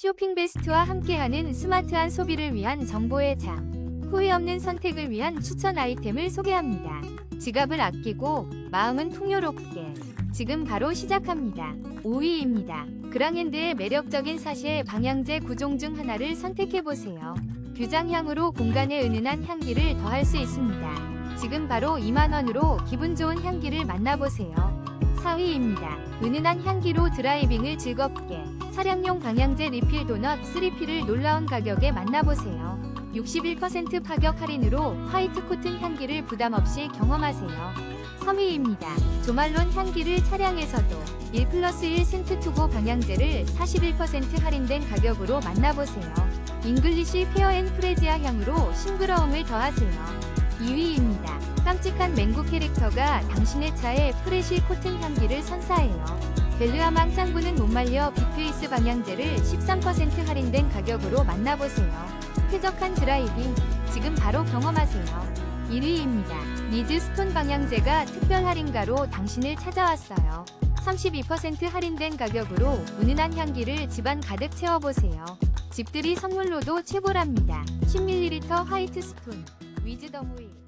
쇼핑 베스트와 함께하는 스마트한 소비를 위한 정보의 장. 후회 없는 선택을 위한 추천 아이템을 소개합니다. 지갑을 아끼고 마음은 풍요롭게. 지금 바로 시작합니다. 5위입니다. 그랑핸드의 매력적인 사시의 방향제 구종 중 하나를 선택해보세요. 규장향으로 공간에 은은한 향기를 더할 수 있습니다. 지금 바로 2만원으로 기분 좋은 향기를 만나보세요. 4위입니다. 은은한 향기로 드라이빙을 즐겁게. 차량용 방향제 리필 도넛 3필을 놀라운 가격에 만나보세요. 61% 파격 할인으로 화이트 코튼 향기를 부담 없이 경험하세요. 3위입니다. 조말론 향기를 차량에서도 1 플러스 1 센트 투고 방향제를 41% 할인된 가격으로 만나보세요. 잉글리시 페어 앤 프레지아 향으로 싱그러움을 더하세요. 2위입니다. 깜찍한 맹구 캐릭터가 당신의 차에 프레시 코튼 향기를 선사해요. 벨르아망 짱구는 못 말려 빅페이스 방향제를 13% 할인된 가격으로 만나보세요. 쾌적한 드라이빙, 지금 바로 경험하세요. 1위입니다. 리즈 스톤 방향제가 특별 할인가로 당신을 찾아왔어요. 32% 할인된 가격으로 은은한 향기를 집안 가득 채워보세요. 집들이 선물로도 최고랍니다. 10ml 화이트 스톤, 위즈 더무일.